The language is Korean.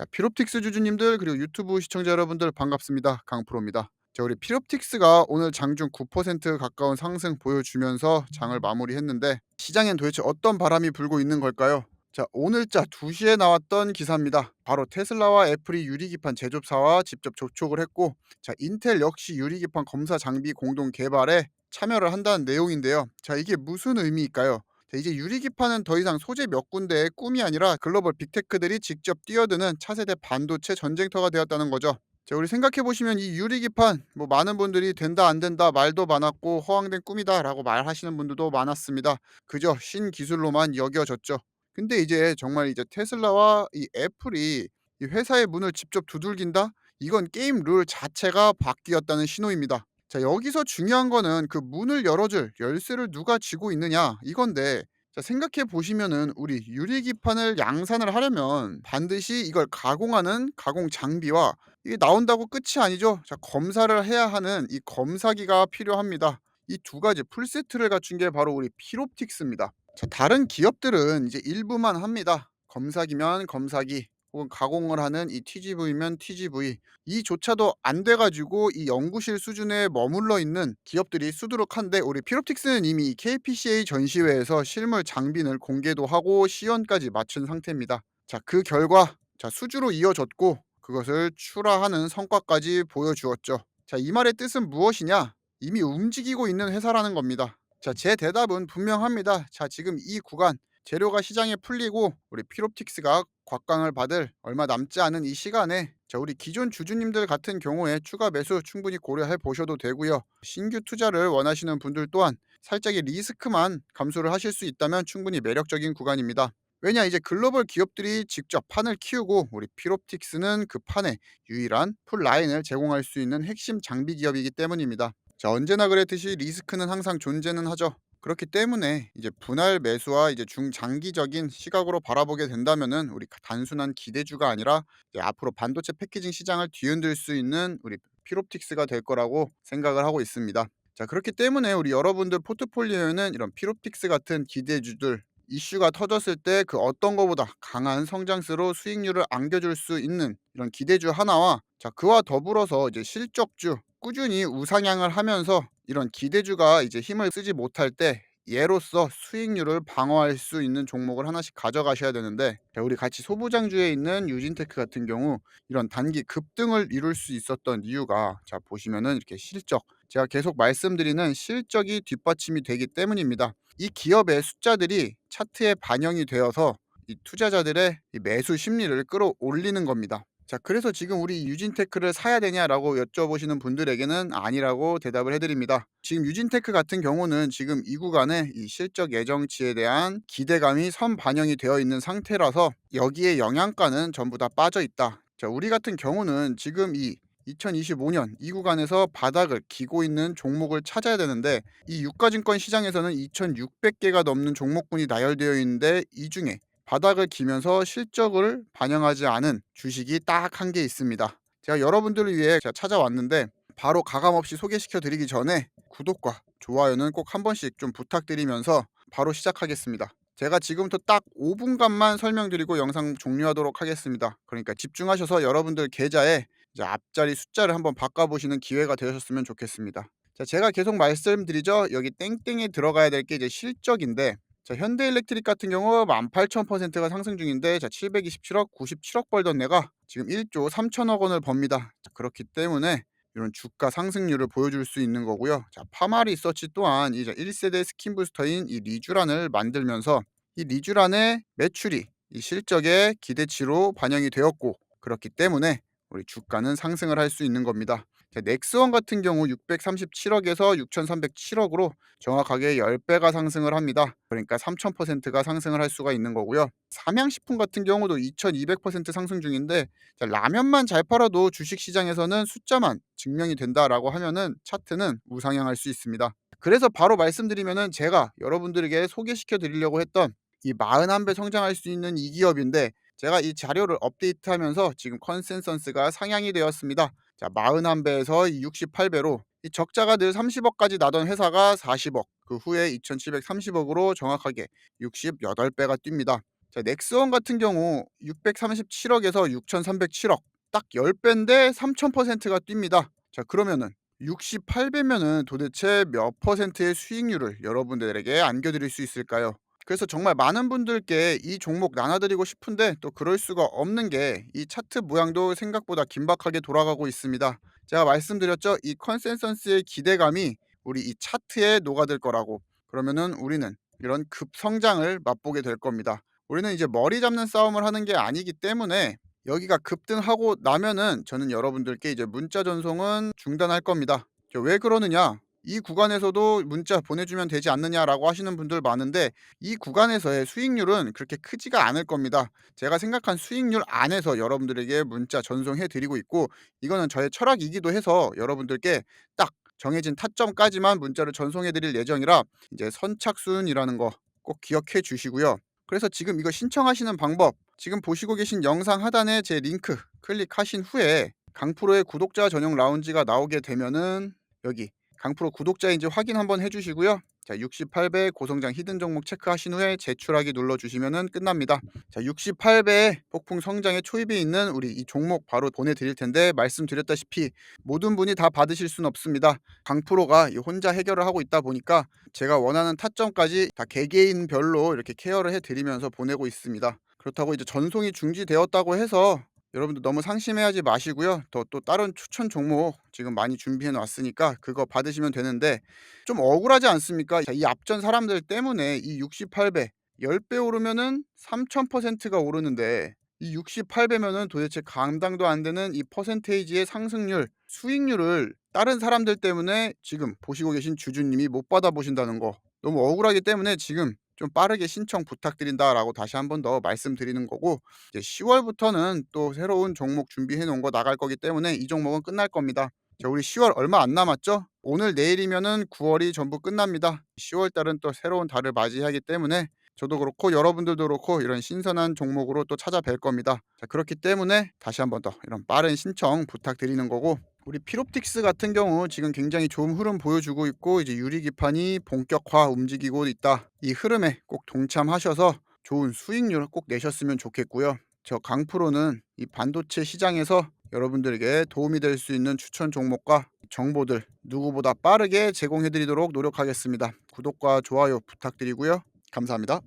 자, 피롭틱스 주주님들 그리고 유튜브 시청자 여러분들 반갑습니다. 강프로입니다. 자, 우리 피롭틱스가 오늘 장중 9% 가까운 상승 보여주면서 장을 마무리했는데 시장엔 도대체 어떤 바람이 불고 있는 걸까요? 자, 오늘자 2시에 나왔던 기사입니다. 바로 테슬라와 애플이 유리기판 제조사와 직접 접촉을 했고 자, 인텔 역시 유리기판 검사 장비 공동 개발에 참여를 한다는 내용인데요. 자, 이게 무슨 의미일까요? 자, 이제 유리기판은 더 이상 소재 몇 군데의 꿈이 아니라 글로벌 빅테크들이 직접 뛰어드는 차세대 반도체 전쟁터가 되었다는 거죠. 자, 우리 생각해 보시면 이 유리기판 뭐 많은 분들이 된다 안 된다 말도 많았고 허황된 꿈이다라고 말하시는 분들도 많았습니다. 그저 신기술로만 여겨졌죠. 근데 이제 정말 이제 테슬라와 이 애플이 이 회사의 문을 직접 두들긴다? 이건 게임 룰 자체가 바뀌었다는 신호입니다. 자, 여기서 중요한 거는 그 문을 열어줄 열쇠를 누가 쥐고 있느냐 이건데 자, 생각해 보시면은 우리 유리기판을 양산을 하려면 반드시 이걸 가공하는 가공 장비와 이게 나온다고 끝이 아니죠. 자, 검사를 해야 하는 이 검사기가 필요합니다. 이 두 가지 풀세트를 갖춘 게 바로 우리 피롭틱스입니다. 자, 다른 기업들은 이제 일부만 합니다. 검사기면 검사기, 혹은 가공을 하는 이 TGV면 TGV 이조차도 안 돼 가지고 이 연구실 수준에 머물러 있는 기업들이 수두룩한데 우리 피롭틱스는 이미 KPCA 전시회에서 실물 장비를 공개도 하고 시연까지 마친 상태입니다. 자, 그 결과 자, 수주로 이어졌고 그것을 출하하는 성과까지 보여주었죠. 자, 이 말의 뜻은 무엇이냐? 이미 움직이고 있는 회사라는 겁니다. 자, 제 대답은 분명합니다. 자, 지금 이 구간 재료가 시장에 풀리고 우리 피롭틱스가 곽강을 받을 얼마 남지 않은 이 시간에 자 우리 기존 주주님들 같은 경우에 추가 매수 충분히 고려해 보셔도 되고요. 신규 투자를 원하시는 분들 또한 살짝의 리스크만 감소를 하실 수 있다면 충분히 매력적인 구간입니다. 왜냐 이제 글로벌 기업들이 직접 판을 키우고 우리 피롭틱스는 그 판에 유일한 풀 라인을 제공할 수 있는 핵심 장비 기업이기 때문입니다. 자 언제나 그랬듯이 리스크는 항상 존재는 하죠. 그렇기 때문에 이제 분할 매수와 이제 중장기적인 시각으로 바라보게 된다면은 우리 단순한 기대주가 아니라 이제 앞으로 반도체 패키징 시장을 뒤흔들 수 있는 우리 피롭틱스가 될 거라고 생각을 하고 있습니다. 자 그렇기 때문에 우리 여러분들 포트폴리오에는 이런 피롭틱스 같은 기대주들 이슈가 터졌을 때 그 어떤 것보다 강한 성장세로 수익률을 안겨줄 수 있는 이런 기대주 하나와 자 그와 더불어서 이제 실적주 꾸준히 우상향을 하면서 이런 기대주가 이제 힘을 쓰지 못할 때 예로서 수익률을 방어할 수 있는 종목을 하나씩 가져가셔야 되는데 우리 같이 소부장주에 있는 유진테크 같은 경우 이런 단기 급등을 이룰 수 있었던 이유가 자 보시면은 이렇게 실적 제가 계속 말씀드리는 실적이 뒷받침이 되기 때문입니다. 이 기업의 숫자들이 차트에 반영이 되어서 이 투자자들의 이 매수 심리를 끌어올리는 겁니다. 자, 그래서 지금 우리 유진테크를 사야 되냐라고 여쭤보시는 분들에게는 아니라고 대답을 해드립니다. 지금 유진테크 같은 경우는 지금 이 구간에 이 실적 예정치에 대한 기대감이 선 반영이 되어 있는 상태라서 여기에 영양가는 전부 다 빠져 있다. 자, 우리 같은 경우는 지금 이 2025년 이 구간에서 바닥을 기고 있는 종목을 찾아야 되는데 이 유가증권 시장에서는 2,600개가 넘는 종목군이 나열되어 있는데 이 중에 바닥을 기면서 실적을 반영하지 않은 주식이 딱 한 개 있습니다. 제가 여러분들을 위해 제가 찾아왔는데 바로 가감 없이 소개시켜 드리기 전에 구독과 좋아요는 꼭 한 번씩 좀 부탁드리면서 바로 시작하겠습니다. 제가 지금부터 딱 5분간만 설명드리고 영상 종료하도록 하겠습니다. 그러니까 집중하셔서 여러분들 계좌에 앞자리 숫자를 한번 바꿔보시는 기회가 되셨으면 좋겠습니다. 자, 제가 계속 말씀드리죠. 여기 땡땡에 들어가야 될 게 이제 실적인데 자, 현대일렉트릭 같은 경우 18,000%가 상승 중인데 자, 727억, 97억 벌던 내가 지금 1조 3천억 원을 법니다. 자, 그렇기 때문에 이런 주가 상승률을 보여줄 수 있는 거고요. 자, 파마 리서치 또한 이제 1세대 스킨 부스터인 이 리쥬란을 만들면서 이 리쥬란의 매출이 이 실적의 기대치로 반영이 되었고 그렇기 때문에 우리 주가는 상승을 할 수 있는 겁니다. 자, 넥스원 같은 경우 637억에서 6,307억으로 정확하게 10배가 상승을 합니다. 그러니까 3,000%가 상승을 할 수가 있는 거고요. 삼양식품 같은 경우도 2,200% 상승 중인데 자, 라면만 잘 팔아도 주식시장에서는 숫자만 증명이 된다라고 하면은 차트는 우상향할 수 있습니다. 그래서 바로 말씀드리면은 제가 여러분들에게 소개시켜 드리려고 했던 이 41배 성장할 수 있는 이 기업인데 제가 이 자료를 업데이트하면서 지금 컨센서스가 상향이 되었습니다. 자, 41배에서 68배로 이 적자가 늘 30억까지 나던 회사가 40억, 그 후에 2,730억으로 정확하게 68배가 뜁니다. 자 넥스원 같은 경우 637억에서 6,307억 딱 10배인데 3,000%가 뜁니다. 자 그러면은 68배면은 도대체 몇 퍼센트의 수익률을 여러분들에게 안겨드릴 수 있을까요? 그래서 정말 많은 분들께 이 종목 나눠드리고 싶은데 또 그럴 수가 없는 게 이 차트 모양도 생각보다 긴박하게 돌아가고 있습니다. 제가 말씀드렸죠. 이 컨센서스의 기대감이 우리 이 차트에 녹아들 거라고. 그러면은 우리는 이런 급성장을 맛보게 될 겁니다. 우리는 이제 머리 잡는 싸움을 하는 게 아니기 때문에 여기가 급등하고 나면은 저는 여러분들께 이제 문자 전송은 중단할 겁니다. 저왜 그러느냐? 이 구간에서도 문자 보내주면 되지 않느냐라고 하시는 분들 많은데 이 구간에서의 수익률은 그렇게 크지가 않을 겁니다. 제가 생각한 수익률 안에서 여러분들에게 문자 전송해 드리고 있고 이거는 저의 철학이기도 해서 여러분들께 딱 정해진 타점까지만 문자를 전송해 드릴 예정이라 이제 선착순이라는 거 꼭 기억해 주시고요. 그래서 지금 이거 신청하시는 방법 지금 보시고 계신 영상 하단에 제 링크 클릭하신 후에 강프로의 구독자 전용 라운지가 나오게 되면은 여기 강프로 구독자인지 확인 한번 해주시고요. 자, 68배 고성장 히든 종목 체크하신 후에 제출하기 눌러주시면 끝납니다. 자, 68배의 폭풍 성장의 초입에 있는 우리 이 종목 바로 보내드릴 텐데 말씀드렸다시피 모든 분이 다 받으실 수는 없습니다. 강프로가 혼자 해결을 하고 있다 보니까 제가 원하는 타점까지 다 개개인별로 이렇게 케어를 해드리면서 보내고 있습니다. 그렇다고 이제 전송이 중지되었다고 해서 여러분들 너무 상심해하지 마시고요. 더 또 다른 추천 종목 지금 많이 준비해 놨으니까 그거 받으시면 되는데 좀 억울하지 않습니까? 자, 이 앞전 사람들 때문에 이 68배 10배 오르면은 3000%가 오르는데 이 68배면은 도대체 감당도 안 되는 이 퍼센테이지의 상승률, 수익률을 다른 사람들 때문에 지금 보시고 계신 주주님이 못 받아 보신다는 거 너무 억울하기 때문에 지금 좀 빠르게 신청 부탁드린다라고 다시 한 번 더 말씀드리는 거고 이제 10월부터는 또 새로운 종목 준비해 놓은 거 나갈 거기 때문에 이 종목은 끝날 겁니다. 자, 우리 10월 얼마 안 남았죠? 오늘 내일이면은 9월이 전부 끝납니다. 10월 달은 또 새로운 달을 맞이하기 때문에 저도 그렇고 여러분들도 그렇고 이런 신선한 종목으로 또 찾아뵐 겁니다. 자, 그렇기 때문에 다시 한 번 더 이런 빠른 신청 부탁드리는 거고 우리 피롭틱스 같은 경우 지금 굉장히 좋은 흐름 보여주고 있고 이제 유리 기판이 본격화 움직이고 있다. 이 흐름에 꼭 동참하셔서 좋은 수익률 꼭 내셨으면 좋겠고요. 저 강프로는 이 반도체 시장에서 여러분들에게 도움이 될 수 있는 추천 종목과 정보들 누구보다 빠르게 제공해 드리도록 노력하겠습니다. 구독과 좋아요 부탁드리고요. 감사합니다.